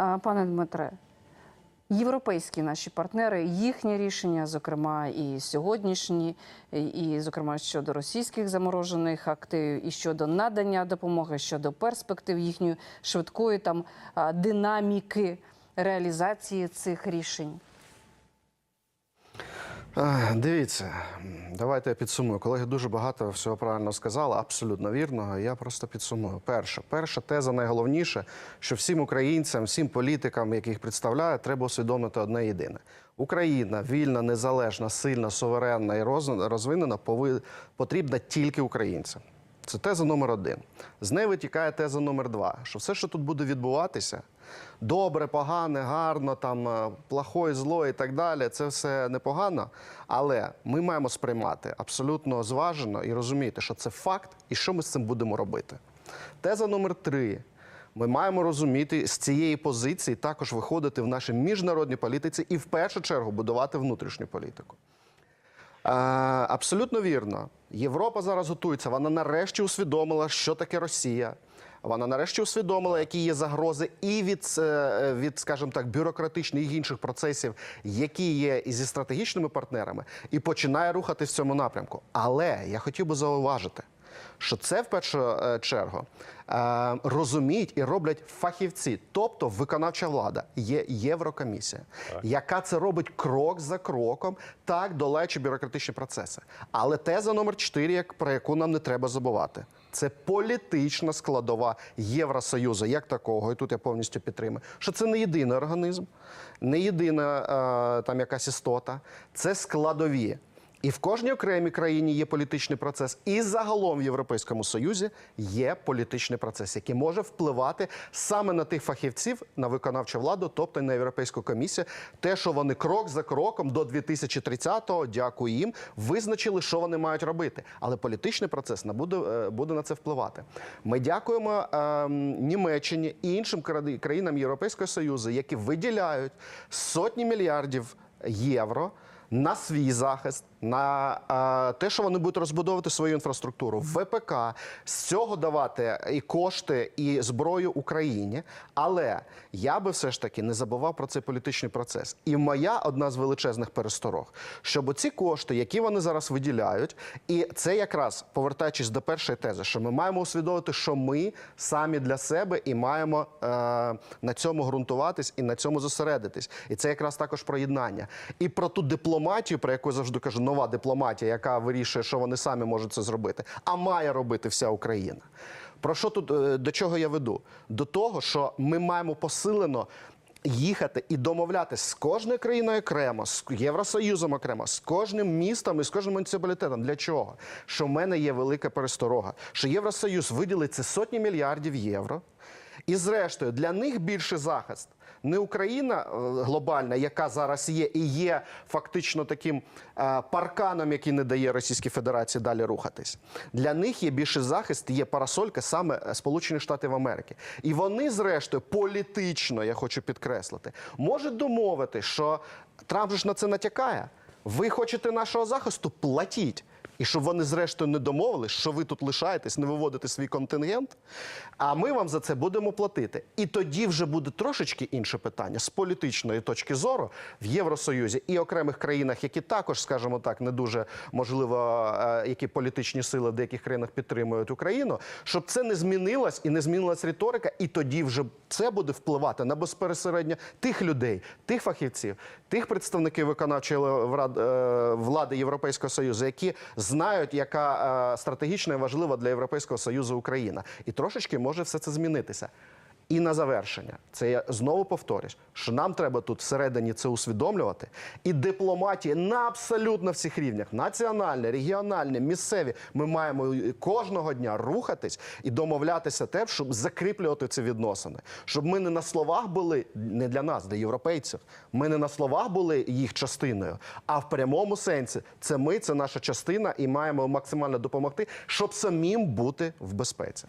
Пане Дмитре, європейські наші партнери, їхні рішення, зокрема і сьогоднішні, і, зокрема щодо російських заморожених активів, і щодо надання допомоги, щодо перспектив їхньої швидкої там динаміки реалізації цих рішень. Е, Дивіться, давайте я підсумую. Колеги дуже багато всього правильно сказали, абсолютно вірного. Я просто підсумую. Перше, перша теза найголовніше, що всім українцям, всім політикам, яких представляє, треба усвідомити одне єдине: Україна вільна, незалежна, сильна, суверенна і роз- розвинена потрібна тільки українцям. Це теза номер один. З неї витікає теза номер два, що все, що тут буде відбуватися, добре, погане, гарно, там е, плохой, зло і так далі, це все непогано. Але ми маємо сприймати абсолютно зважено і розуміти, що це факт, і що ми з цим будемо робити. Теза номер три. Ми маємо розуміти з цієї позиції також виходити в нашій міжнародній політиці і в першу чергу будувати внутрішню політику. Е, Абсолютно вірно. Європа зараз готується. Вона нарешті усвідомила, що таке Росія. Вона нарешті усвідомила, які є загрози і від, е, від скажімо так, бюрократичних і інших процесів, які є і зі стратегічними партнерами, і починає рухати в цьому напрямку. Але я хотів би зауважити, що це в першу е, чергу е, розуміють і роблять фахівці, тобто виконавча влада, є Єврокомісія, яка це робить крок за кроком, так долаючи бюрократичні процеси. Але теза номер 4, про яку нам не треба забувати. Це політична складова Євросоюзу як такого, і тут я повністю підтримую, що це не єдиний організм, не єдина е, там якась істота, це складові. І в кожній окремій країні є політичний процес, і загалом в Європейському Союзі є політичний процес, який може впливати саме на тих фахівців, на виконавчу владу, тобто на Європейську комісію. Те, що вони крок за кроком до 2030-го, дякую їм, визначили, що вони мають робити. Але політичний процес не буде, е, буде на це впливати. Ми дякуємо ем, Німеччині і іншим країнам Європейського Союзу, які виділяють сотні мільярдів євро на свій захист, на те, що вони будуть розбудовувати свою інфраструктуру, ВПК, з цього давати і кошти, і зброю Україні. Але я би все ж таки не забував про цей політичний процес. І моя одна з величезних пересторог, щоб ці кошти, які вони зараз виділяють, і це якраз повертаючись до першої тези, що ми маємо усвідомити, що ми самі для себе і маємо е, на цьому ґрунтуватись і на цьому зосередитись. І це якраз також про єднання. І про ту дипломатію, про яку я завжди кажу, нова дипломатія, яка вирішує, що вони самі можуть це зробити, а має робити вся Україна. Про що тут е, до чого я веду? До того, що ми маємо посилено. Їхати і домовлятися з кожною країною окремо, з Євросоюзом окремо, з кожним містом і з кожним муніципалітетом. Для чого? Що в мене є велика пересторога, що Євросоюз виділить це сотні мільярдів євро. І зрештою, для них більший захист не Україна е, глобальна, яка зараз є, і є фактично таким е, парканом, який не дає Російській Федерації далі рухатись. Для них є більший захист, є парасолька саме е, Сполучених Штатів Америки. І вони, зрештою, політично, я хочу підкреслити, можуть домовити, що Трамп же ж на це натякає. Ви хочете нашого захисту? Платіть. І щоб вони зрештою не домовились, що ви тут лишаєтесь, не виводите свій контингент, а ми вам за це будемо платити. І тоді вже буде трошечки інше питання з політичної точки зору в Євросоюзі і окремих країнах, які також, скажімо так, не дуже можливо, е, які політичні сили в деяких країнах підтримують Україну, щоб це не змінилось і не змінилась риторика, і тоді вже це буде впливати на безпересередньо тих людей, тих фахівців, тих представників виконавчої е, влади Європейського союзу, які знають, яка стратегічно стратегічна і важлива для Європейського союзу Україна, і трошечки може все це змінитися. І на завершення, це я знову повторюсь, що нам треба тут всередині це усвідомлювати. І дипломатія на абсолютно всіх рівнях національне, регіональне, місцеві. Ми маємо кожного дня рухатись і домовлятися те, щоб закріплювати ці відносини. Щоб ми не на словах були не для нас, для європейців. Ми не на словах були їх частиною, а в прямому сенсі це ми, це наша частина, і маємо максимально допомогти, щоб самим бути в безпеці.